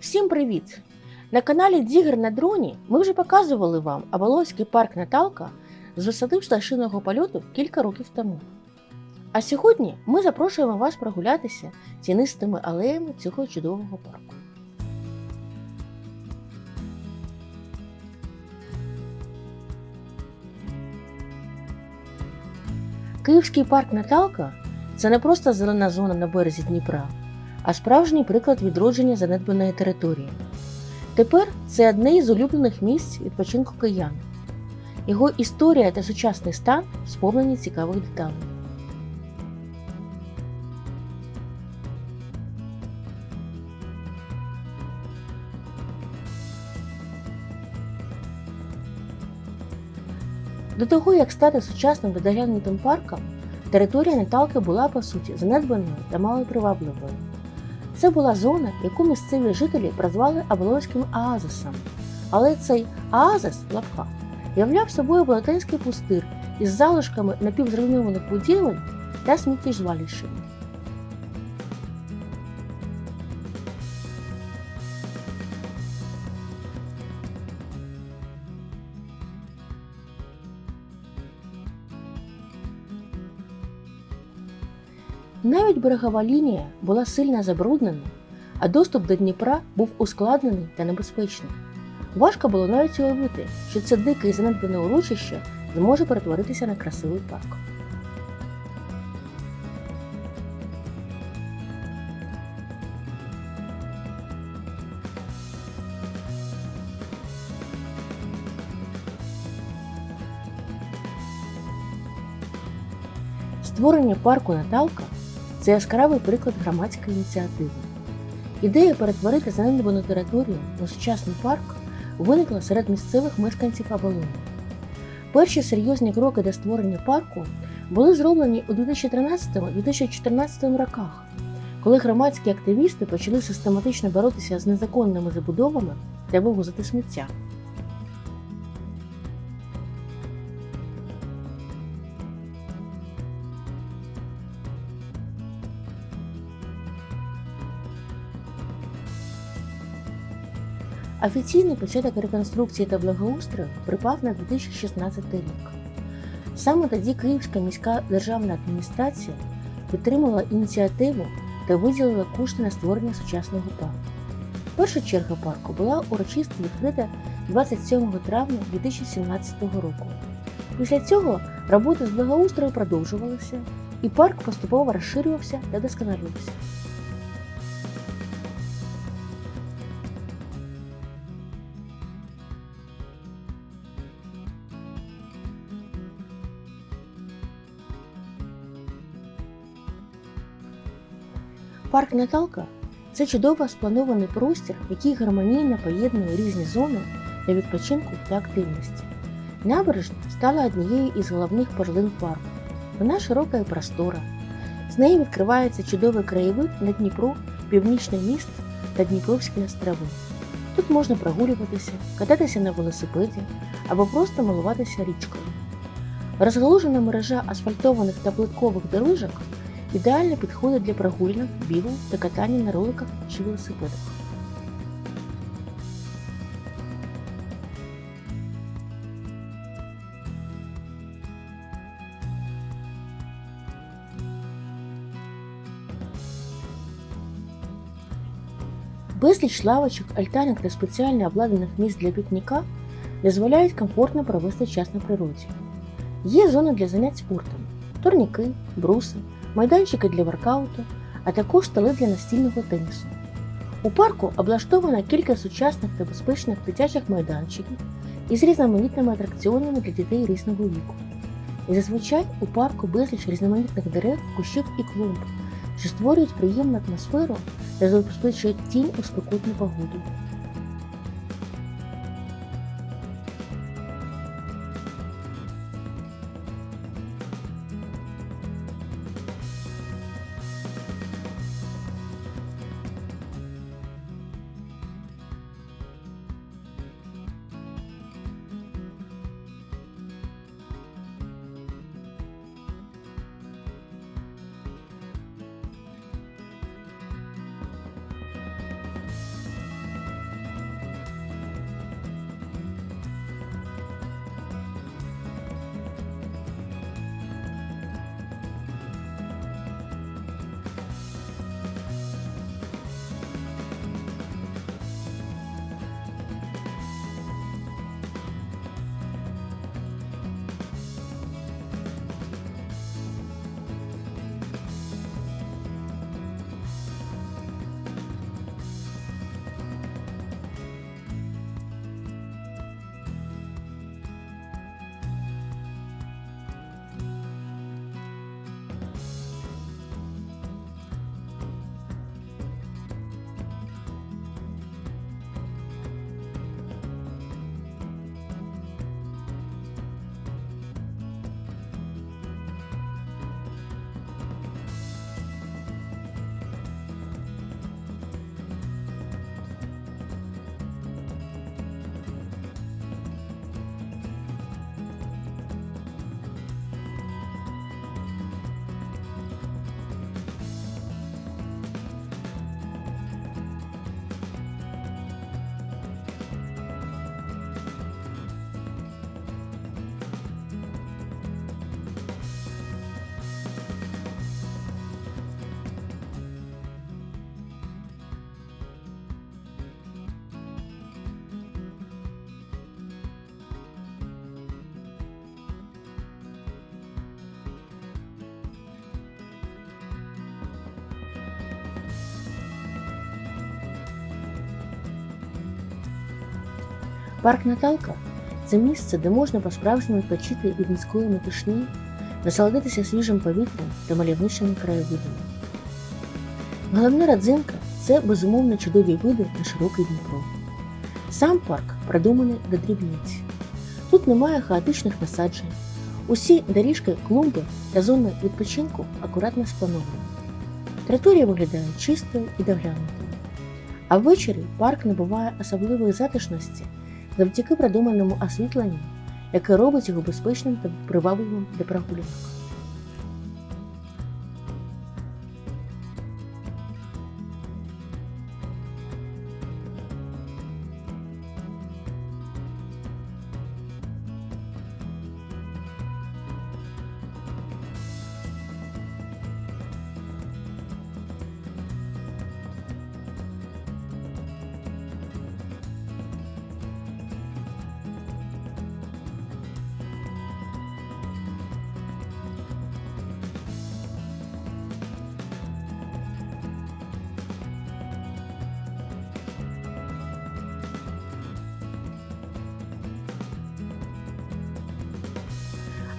Всім привіт! На каналі Дігр на дроні ми вже показували вам Абалонський парк Наталка з висоти пташиного польоту кілька років тому. А сьогодні ми запрошуємо вас прогулятися тінистими алеями цього чудового парку. Київський парк Наталка це не просто зелена зона на березі Дніпра, а справжній приклад відродження занедбаної території. Тепер це одне із улюблених місць відпочинку киян. Його історія та сучасний стан сповнені цікавих деталей. До того, як стати сучасним доглянутим парком, територія Наталки була по суті занедбаною та малопривабливою. Це була зона, яку місцеві жителі прозвали Аболонським оазисом. Але цей оазис лапка являв собою велетенський пустир із залишками напівзруйнованих будівель та сміттєзвалищами. Навіть берегова лінія була сильно забруднена, а доступ до Дніпра був ускладнений та небезпечний. Важко було навіть уявити, що це дике і занедбане урочище зможе перетворитися на красивий парк. Створення парку Наталка це яскравий приклад громадської ініціативи. Ідея перетворити занедбану територію на сучасний парк виникла серед місцевих мешканців Абалону. Перші серйозні кроки до створення парку були зроблені у 2013-2014 роках, коли громадські активісти почали систематично боротися з незаконними забудовами та вивозити сміття. Офіційний початок реконструкції та благоустрою припав на 2016 рік. Саме тоді Київська міська державна адміністрація підтримала ініціативу та виділила кошти на створення сучасного парку. Перша черга парку була урочисто відкрита 27 травня 2017 року. Після цього роботи з благоустрою продовжувалися, і парк поступово розширювався та досконалювався. Парк Наталка це чудово спланований простір, який гармонійно поєднує різні зони для відпочинку та активності. Набережна стала однією із головних перлин парку. Вона широка і простора. З неї відкривається чудовий краєвид на Дніпро, північний міст та Дніпровські острови. Тут можна прогулюватися, кататися на велосипеді або просто милуватися річкою. Розгалужена мережа асфальтованих та плиткових доріжок ідеально підходить для прогулянок, бігу та катання на роликах чи велосипедах. Безліч лавочок, альтанок та спеціально обладнаних місць для пікніка дозволяють комфортно провести час на природі. Є зони для занять спортом, турніки, бруси, майданчики для воркауту, а також столи для настільного тенісу. У парку облаштовано кілька сучасних та безпечних дитячих майданчиків із різноманітними атракціонами для дітей різного віку. І зазвичай у парку безліч різноманітних дерев, кущів і клумб, що створюють приємну атмосферу та забезпечують тінь у спекотну погоду. Парк Наталка це місце, де можна по-справжньому відпочити від міської метушні, насолодитися свіжим повітрям та мальовничими краєвидами. Головна родзинка це безумовно чудові види на широкий Дніпро. Сам парк продуманий до дрібниці. Тут немає хаотичних насаджень. Усі доріжки, клумби та зони відпочинку акуратно сплановані. Територія виглядає чистою і доглянутою. А ввечері парк набуває особливої затишності завдяки продуманому освітленню, яке робить його безпечним та привабливим для прогулянок.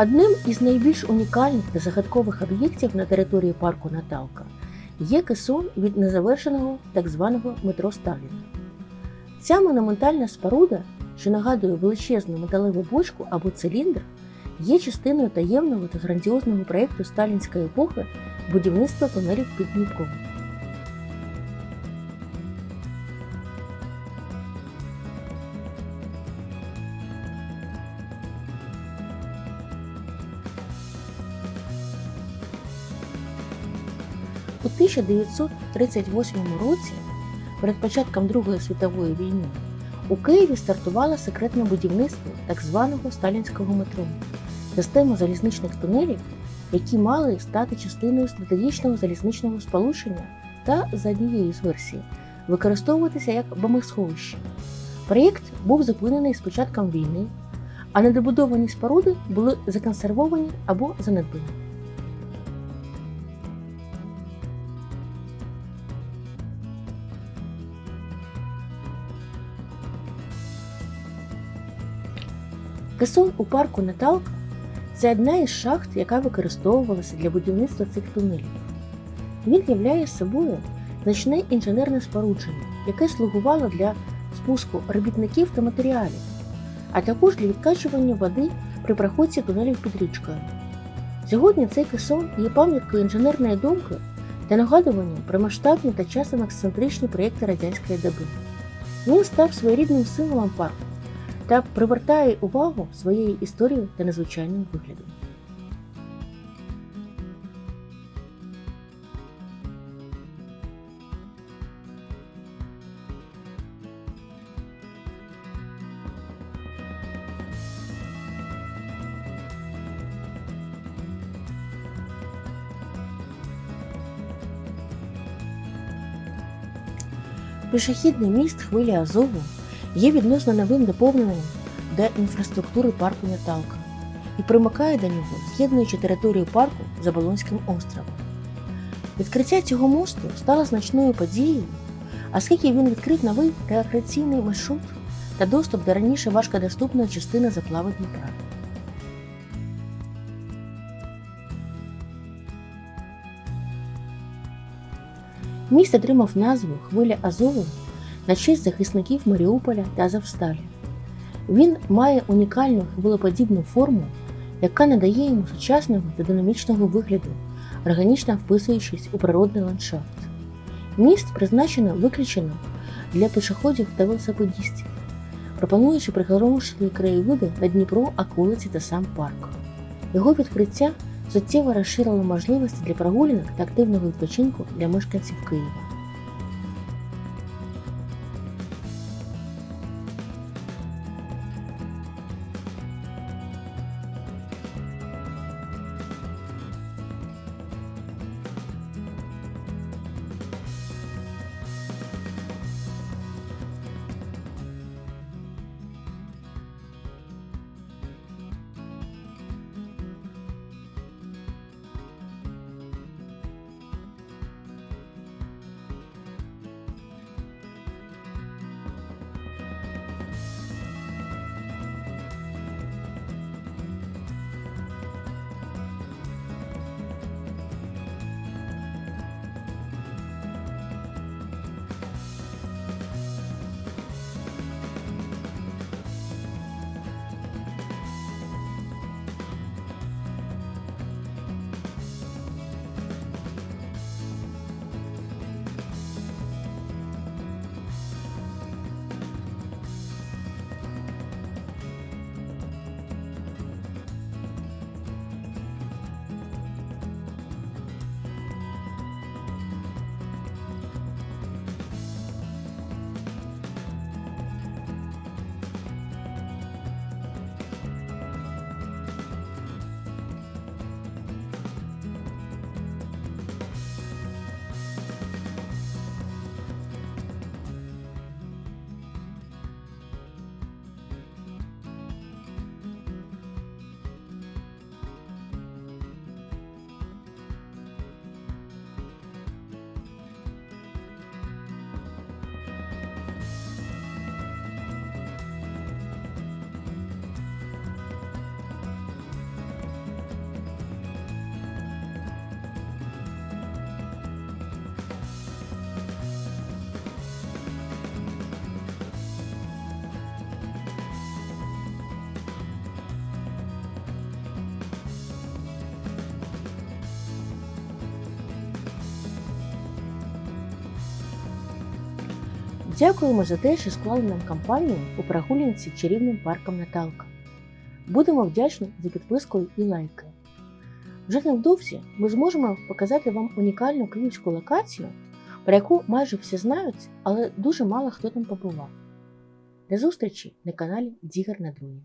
Одним із найбільш унікальних та загадкових об'єктів на території парку Наталка є кесон від незавершеного так званого метро Сталіна. Ця монументальна споруда, що нагадує величезну металеву бочку або циліндр, є частиною таємного та грандіозного проєкту сталінської епохи будівництва тунелів під Дніпром. У 1938 році, перед початком Другої світової війни, у Києві стартувало секретне будівництво так званого сталінського метро, систему залізничних тунелів, які мали стати частиною стратегічного залізничного сполучення та, за однією з версій, використовуватися як бомбосховище. Проєкт був зупинений з початком війни, а недобудовані споруди були законсервовані або занедбані. Кесон у парку Наталка це одна із шахт, яка використовувалася для будівництва цих тунелів. Він являє собою значне інженерне спорудження, яке слугувало для спуску робітників та матеріалів, а також для відкачування води при проходці тунелів під річкою. Сьогодні цей кесон є пам'яткою інженерної думки та нагадуванням про масштабні та часом ексцентричні проєкти радянської доби. Він став своєрідним символом парку та привертає увагу своєю історією та незвичайним виглядом. Пішохідний міст хвилі Азову є відносно новим доповненням до інфраструктури парку Наталка і примикає до нього, з'єднуючи територію парку з Оболонським островом. Відкриття цього мосту стало значною подією, оскільки він відкрив новий рекреаційний маршрут та доступ до раніше важкодоступної частини заплави Дніпра. Міст отримав назву Хвиля Азову на честь захисників Маріуполя та Азовсталі. Він має унікальну хвилеподібну форму, яка надає йому сучасного та динамічного вигляду, органічно вписуючись у природний ландшафт. Міст призначено виключено для пішоходів та велосипедістів, пропонуючи приголомшені краєвиди на Дніпро, околиці та сам парк. Його відкриття суттєво розширило можливості для прогулянок та активного відпочинку для мешканців Києва. Дякуємо за те, що склали нам кампанію у прогулянці чарівним парком Наталка. Будемо вдячні за підписку і лайки. Вже невдовзі ми зможемо показати вам унікальну київську локацію, про яку майже всі знають, але дуже мало хто там побував. До зустрічі на каналі Дігар на Друні.